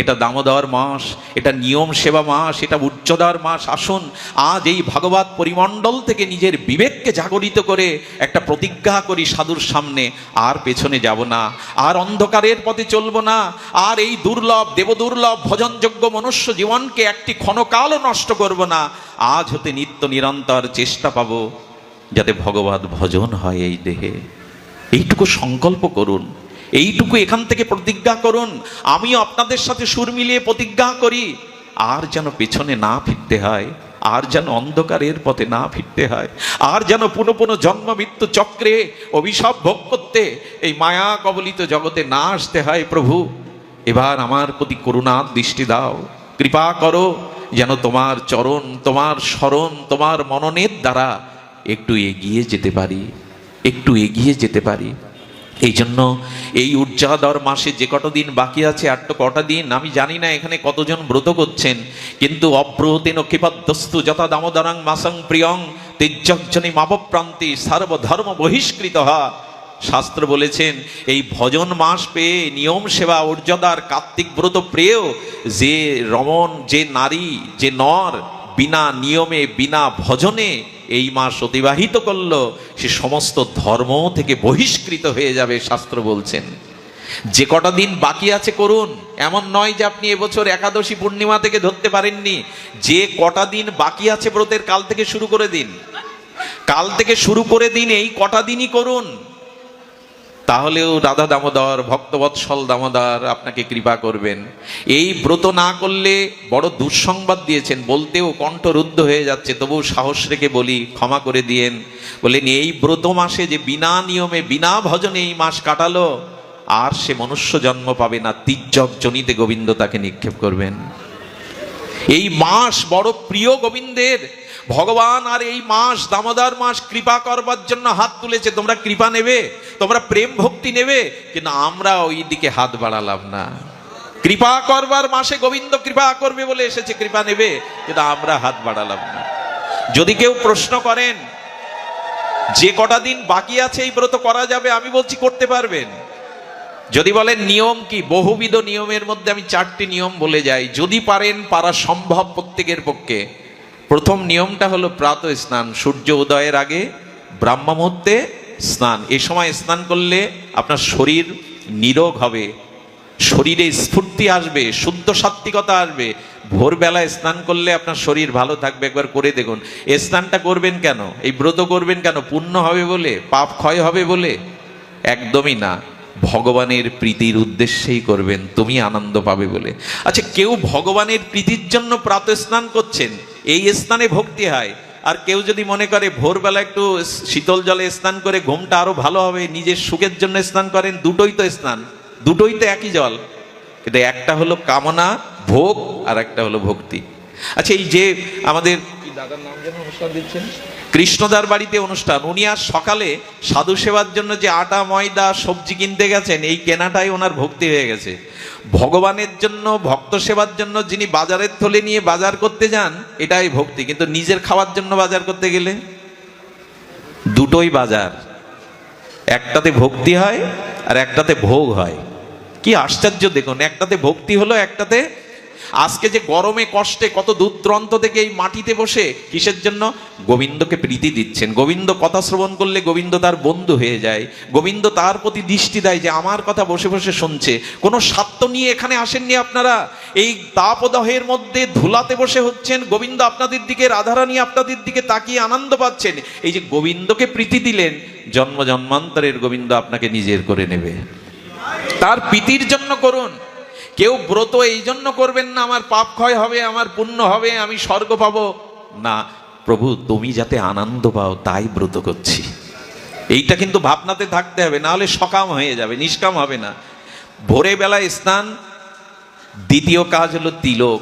এটা দামোদর মাস, এটা নিয়ম সেবা মাস, এটা উচ্চদার মাস, আসুন, আজ এই ভাগবত পরিমণ্ডল থেকে নিজের বিবেককে জাগরিত করে একটা প্রতিজ্ঞা করি সাধুর সামনে, আর পেছনে যাব না, আর অন্ধকারের পথে চলব না, আর এই দুর্লভ, দেবদুর্লভ, ভজনযোগ্য মনুষ্য জীবনকে একটি ক্ষণকালও নষ্ট করব না, আজ হতে নিত্য নিরন্তর চেষ্টা পাবো যাতে ভগবত ভজন হয় এই দেহে। এইটুকু সংকল্প করুন। এইটুকু এখান থেকে প্রতিজ্ঞা করুন। আমিও আপনাদের সাথে সুর মিলিয়ে প্রতিজ্ঞা করি। আর যেন পেছনে না ফিরতে হয়, আর যেন অন্ধকারের পথে না ফিরতে হয়, আর যেন পুনঃ পুনঃ জন্ম মৃত্যু চক্রে অভিশাপ ভোগ করতে এই মায়া কবলিত জগতে না আসতে হয় প্রভু। এবার আমার প্রতি করুণার দৃষ্টি দাও। কৃপা করো যেন তোমার চরণ, তোমার স্মরণ, তোমার মননের দ্বারা একটু এগিয়ে যেতে পারি, একটু এগিয়ে যেতে পারি। এই জন্য এই উর্জাদর মাসে যে কটা দিন বাকি আছে, আর তো কটা দিন? আমি জানি না এখানে কতজন ব্রত করছেন, কিন্তু অব্রতেন কৃপাদ্যস্তু যথা দামোদরাং মাসং প্রিয়ং তেজ্জনী মাপপ্রান্তি সর্বধর্ম বহিষ্কৃত হা। শাস্ত্র বলেছেন, এই ভজন মাস পেয়ে নিয়ম সেবা উর্জদার কার্তিক ব্রত প্রিয়, যে রমণ, যে নারী, যে নর, বিনা নিয়মে, বিনা ভজনে এই মাস অতিবাহিত করল, সে সমস্ত ধর্ম থেকে বহিষ্কৃত হয়ে যাবে, শাস্ত্র বলছেন। যে কটা দিন বাকি আছে করুন, এমন নয় যে আপনি এবছর একাদশী পূর্ণিমা থেকে ধরতে পারেননি। যে কটা দিন বাকি আছে ব্রতের, কাল থেকে শুরু করে দিন। কাল থেকে শুরু করে দিন, এই কটা দিনই করুন। তাহলেও রাধা দামোদর ভক্তবৎসল দামোদর আপনাকে কৃপা করবেন। এই ব্রত না করলে বড় দুঃসংবাদ দিয়েছেন, বলতেও কণ্ঠ রুদ্ধ হয়ে যাচ্ছে, তবুও সাহস রেখে বলি, ক্ষমা করে দিয়েন। বলেন এই ব্রত মাসে যে বিনা নিয়মে, বিনা ভজনে এই মাস কাটালো, আর সে মনুষ্য জন্ম পাবে না, তির্যক জনিতে গোবিন্দ তাকে নিক্ষেপ করবেন। এই মাস বড় প্রিয় গোবিন্দের ভগবান আর এই মাস, দামোদর মাস কৃপা করবার জন্য হাত তুলেছে। তোমরা কৃপা নেবে, তোমরা প্রেম ভক্তি নেবে, কিন্তু আমরা ওই দিকে হাত বাড়ালাম না। কৃপা করবার মাসে গোবিন্দ কৃপা করবে বলে এসেছে, কৃপা নেবে, কিন্তু আমরা হাত বাড়ালাম না। যদি কেউ প্রশ্ন করেন, যে কটা দিন বাকি আছে এই ব্রত করা যাবে, আমি বলছি করতে পারবেন। যদি বলেন নিয়ম কি, বহুবিধ নিয়মের মধ্যে আমি চারটি নিয়ম বলে যাই। যদি পারেন, পারা সম্ভব প্রত্যেকের পক্ষে। প্রথম নিয়মটা হলো প্রাত স্নান, সূর্য উদয়ের আগে ব্রাহ্ম মুহূর্তে স্নান। এ সময় স্নান করলে আপনার শরীর নিরোগ হবে, শরীরে স্ফূর্তি আসবে, শুদ্ধ সাত্বিকতা আসবে। ভোরবেলায় স্নান করলে আপনার শরীর ভালো থাকবে, একবার করে দেখুন। স্নানটা করবেন কেন? এই ব্রত করবেন কেন? পুণ্য হবে বলে? পাপ ক্ষয় হবে বলে? একদমই না। ভগবানের প্রীতির উদ্দেশ্যেই করবেন, তুমি আনন্দ পাবে বলে। আচ্ছা কেউ ভগবানের প্রীতির জন্য প্রাত স্নান করছেন? এই স্থানে ভক্তি হয়। আর কেউ যদি মনে করে ভোরবেলা একটু শীতল জলে স্নান করে ঘুমটা আরও ভালো হবে, নিজের সুখের জন্য স্নান করেন, দুটোই তো স্নান, দুটোই তো একই জল। কিন্তু একটা হলো কামনা, ভোগ, আর একটা হলো ভক্তি। আচ্ছা এই যে আমাদের দাদার নাম যেন অনুষ্ঠান দিচ্ছেন? কৃষ্ণদার বাড়িতে অনুষ্ঠান। উনি আর সকালে সাধু সেবার জন্য যে আটা, ময়দা, সবজি কিনতে গেছেন, এই কেনাটাই ওনার ভক্তি হয়ে গেছে। ভগবানের জন্য, ভক্ত সেবার জন্য যিনি বাজারের থলে নিয়ে বাজার করতে যান, এটাই ভক্তি। কিন্তু নিজের খাওয়ার জন্য বাজার করতে গেলে? দুটোই বাজার। একটাতে ভক্তি হয় আর একটাতে ভোগ হয়। কি আশ্চর্য দেখুন, একটাতে ভক্তি হলো, একটাতে আজকে যে গরমে কষ্টে কত দূর দূরান্ত থেকে এই মাটিতে বসে কিসের জন্য? গোবিন্দকে প্রীতি দিচ্ছেন। গোবিন্দ কথা শ্রবণ করলে গোবিন্দ তার বন্ধু হয়ে যায়। গোবিন্দ তার প্রতি দৃষ্টি দেয় যে আমার কথা বসে বসে শুনছে। কোনো স্বার্থ নিয়ে এখানে আসেননি আপনারা? এই তাপদহের মধ্যে ধুলাতে বসে হচ্ছেন। গোবিন্দ আপনাদের দিকে, রাধারানী আপনাদের দিকে তাকিয়ে আনন্দ পাচ্ছেন। এই যে গোবিন্দকে প্রীতি দিলেন, জন্ম জন্মান্তরের গোবিন্দ আপনাকে নিজের করে নেবে। তার প্রীতির জন্য করুন। কেউ ব্রত এই জন্য করবেন না, আমার পাপ ক্ষয় হবে, আমার পুণ্য হবে, আমি স্বর্গ পাব। না, প্রভু, তুমি যাতে আনন্দ পাও, তাই ব্রত করছি। এইটা কিন্তু ভাবনাতে থাকতে হবে না হলে সকাম হয়ে যাবে, নিষ্কাম হবে না। ভোরে বেলায় স্নান, দ্বিতীয় কাজ হলো তিলক।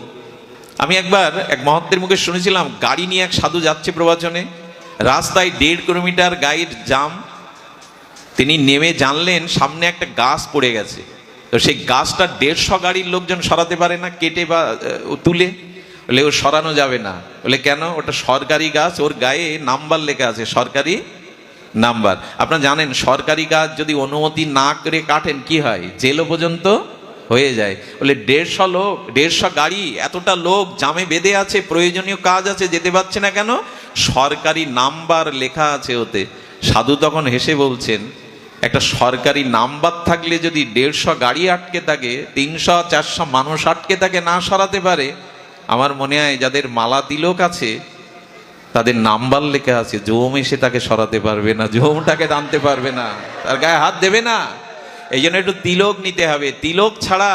আমি একবার এক মহত্বের মুখে শুনেছিলাম, গাড়ি নিয়ে এক সাধু যাচ্ছে প্রবচনে, রাস্তায় দেড় কিলোমিটার গাইড জাম, তিনি নেমে জানলেন, সামনে একটা গাছ পড়ে গেছে। তো সেই গাছটা দেড়শো গাড়ির লোকজন সরাতে পারে না, কেটে বা তুলে? বলে, ও সরানো যাবে না। বলে, কেন? ওটা সরকারি গাছ, ওর গায়ে নাম্বার লেখা আছে, সরকারি নাম্বার। আপনারা জানেন, সরকারি গাছ যদি অনুমতি না করে কাটেন, কি হয়? জেলও পর্যন্ত হয়ে যায়। বলে, দেড়শো লোক, দেড়শো গাড়ি, এতটা লোক জামে বেঁধে আছে, প্রয়োজনীয় কাজ আছে, যেতে পারছে না কেন? সরকারি নাম্বার লেখা আছে ওতে। সাধু তখন হেসে বলছেন একটা সরকারি নাম্বার থাকলে যদি দেড়শো গাড়ি আটকে থাকে, তিনশো, চারশো মানুষ আটকে থাকে, না সরাতে পারে, আমার মনে হয় যাদের মালা তিলক আছে, তাদের নাম্বার লেখা আছে, জোম এসে তাকে সরাতে পারবে না, জোমটাকে টানতে পারবে না, তার গায়ে হাত দেবে না। এই জন্য একটু তিলক নিতে হবে। তিলক ছাড়া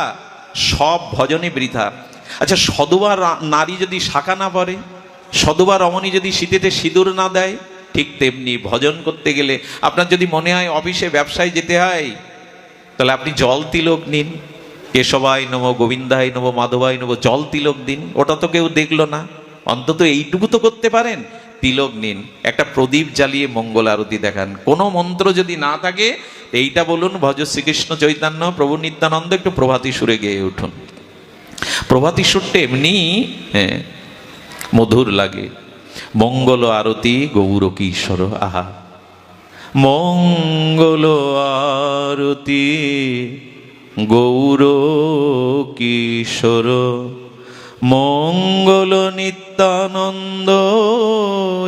সব ভজনে বৃথা। আচ্ছা সদুবা নারী যদি শাখা না পরে, সদুবা রমণী যদি শীতেতে সিঁদুর না দেয় ঠিক তেমনি ভজন করতে গেলে আপনার যদি মনে হয় অফিসে ব্যবসায় যেতে হয়, তাহলে আপনি জল তিলক নিন। কেশবাই নব গোবিন্দাই নব মাধবাই নব জল তিলক দিন। ওটা তো কেউ দেখল না। অন্তত এইটুকু তো করতে পারেন। তিলক নিন। একটা প্রদীপ জ্বালিয়ে মঙ্গল আরতি দেখান। কোনো মন্ত্র যদি না থাকে, এইটা বলুন, ভজ শ্রীকৃষ্ণ চৈতন্য, প্রভু নিত্যানন্দ, একটু প্রভাতী সুরে গেয়ে উঠুন। প্রভাতী সুরটা এমনি হ্যাঁ মধুর লাগে। মঙ্গল আরতি, গৌর কিশোর, আহা। মঙ্গল আরতি, গৌর কিশোর। মঙ্গল নিত্যানন্দ,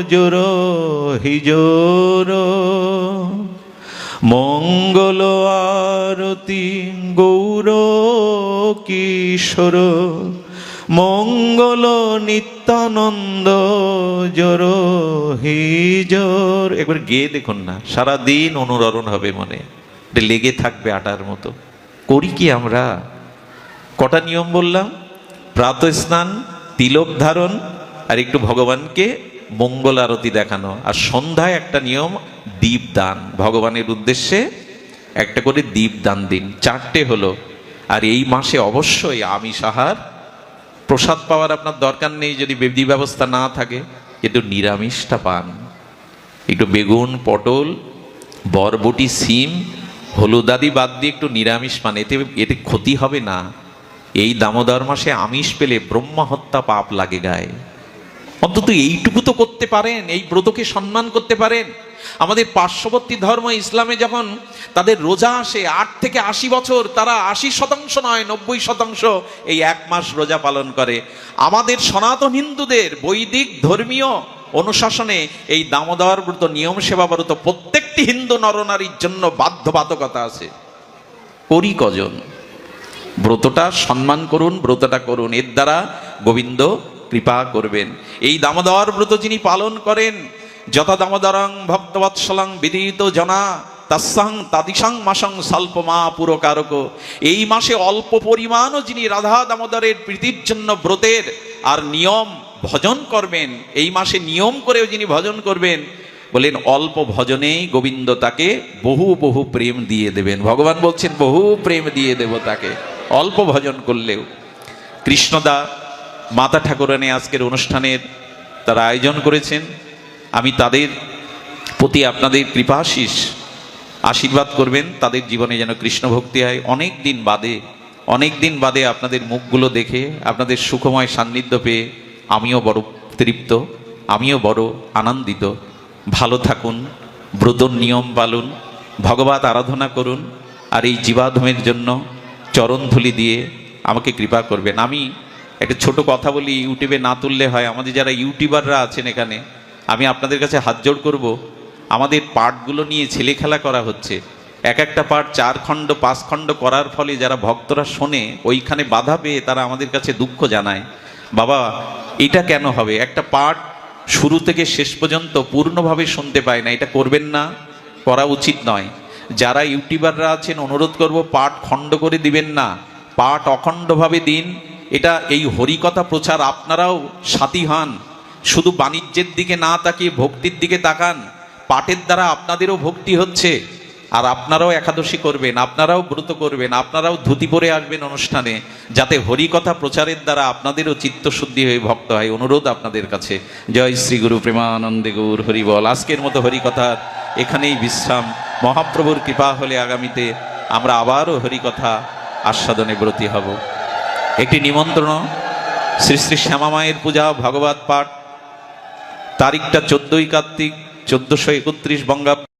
জোর হিজোর মঙ্গল আরতি, গৌর কিশোর। মঙ্গল নিত্যানন্দ জোর। হিজোর একবার গেয়ে দেখুন না, সারাদিন অনুরণ হবে মনে। এটা লেগে থাকবে আটার মতো। করি কি আমরা? কটা নিয়ম বললাম? প্রাত স্নান, তিলক ধারণ, আর একটু ভগবানকে মঙ্গল আরতি দেখানো। আর সন্ধ্যায় একটা নিয়ম, দীপ দান। ভগবানের উদ্দেশ্যে একটা করে দীপ দান দিন। চারটে হলো। আর এই মাসে অবশ্যই আমিষ আহার প্রসাদ পাওয়ার আপনার দরকার নেই যদি বিধি ব্যবস্থা না থাকে, কিন্তু নিরামিষটা পান। একটু বেগুন, পটল, বরবটি, সিম হলুদাদি বাদ দিয়ে একটু নিরামিষ পান। এতে এতে ক্ষতি হবে না। এই দামোদর মাসে আমিষ পেলে ব্রহ্মা হত্যা পাপ লাগে গায়ে। অন্তত এইটুকু তো করতে পারেন, এই ব্রতকে সম্মান করতে পারেন। আমাদের পার্শ্ববর্তী ধর্ম ইসলামে যখন তাদের রোজা আসে, আট থেকে আশি বছর, তারা আশি শতাংশ নয়, নব্বই শতাংশ এই এক মাস রোজা পালন করে। আমাদের সনাতন হিন্দুদের বৈদিক ধর্মীয় অনুশাসনে এই দামোদর ব্রত, নিয়ম সেবা ব্রত প্রত্যেকটি হিন্দু নরনারীর জন্য বাধ্যবাধকতা আছে। করি কজন? ব্রতটা সম্মান করুন, ব্রতটা করুন। এর দ্বারা গোবিন্দ কৃপা করবেন। এই দামোদর ব্রত যিনি পালন করেন, যথা দামোদরং ভক্তবৎসলং বিদিত জনা তাসাং তাদিসাং মাসং স্বল্প মা পুরকারক এই মাসে অল্প পরিমাণও যিনি রাধা দামোদরের প্রীতির জন্য ব্রতের আর নিয়ম ভজন করবেন, এই মাসে নিয়ম করেও যিনি ভজন করবেন, বলেন অল্প ভজনেই গোবিন্দ তাকে বহু বহু প্রেম দিয়ে দেবেন। ভগবান বলছেন, বহু প্রেম দিয়ে দেব তাকে। অল্প ভজন করলেও। কৃষ্ণদা মাতা ঠাকুরানী আজকের অনুষ্ঠানের তারা আয়োজন করেছেন। আমি তাদের প্রতি আপনাদের কৃপাশিস আশীর্বাদ করবেন। তাদের জীবনে যেন কৃষ্ণ ভক্তি হয়। অনেক দিন বাদে, অনেক দিন বাদে আপনাদের মুখগুলো দেখে, আপনাদের সুখময় সান্নিধ্য পেয়ে আমিও বড় তৃপ্ত, আমিও বড় আনন্দিত। ভালো থাকুন, ব্রতর নিয়ম পালুন, ভগবত আরাধনা করুন, আর এই জীবাধমের জন্য চরণধুলি দিয়ে আমাকে কৃপা করবেন। আমি একটা ছোট কথা বলি, ইউটিউবে না তুললে হয়। আমাদের যারা ইউটিউবাররা আছেন এখানে, আমি আপনাদের কাছে হাত জোড় করব। আমাদের পাঠগুলো নিয়ে ছেলে খেলা করা হচ্ছে। এক একটা পাঠ চার খণ্ড, পাঁচ খণ্ড করার ফলে যারা ভক্তরা শোনে, ওইখানে বাধা পেয়ে তারা আমাদের কাছে দুঃখ জানায়। বাবা, এটা কেন হবে? একটা পাঠ শুরু থেকে শেষ পর্যন্ত পূর্ণভাবে শুনতে পায় না, এটা করবেন না, করা উচিত নয়। যারা ইউটিউবাররা আছেন, অনুরোধ করব, পাঠ খণ্ড করে দিবেন না। পাঠ অখণ্ডভাবে দিন এটা এই হরিকথা প্রচার আপনারাও সাথী হন। শুধু বাণিজ্যের দিকে না তাকিয়ে ভক্তির দিকে তাকান। পাঠের দ্বারা আপনাদেরও ভক্তি হচ্ছে। আর আপনারাও একাদশী করবেন, আপনারাও ব্রত করবেন, আপনারাও ধুতি পরে আসবেন অনুষ্ঠানে, যাতে হরিকথা প্রচারের দ্বারা আপনাদেরও চিত্তশুদ্ধি হয়ে ভক্ত হয়। অনুরোধ আপনাদের কাছে। জয় শ্রী গুরু প্রেমানন্দে গৌর হরিবল। আজকের মতো হরিকথার এখানেই বিশ্রাম। মহাপ্রভুর কৃপা হলে আগামীতে আমরা আবারও হরিকথা আস্বাদনে ব্রতী হব। একটি নিমন্ত্রণ, শ্রী শ্রী শ্যামা মায়ের পূজা, ভগবত পাঠ। তারিখটা চোদ্দই কার্তিক, চোদ্দশো একত্রিশ বঙ্গাব্দ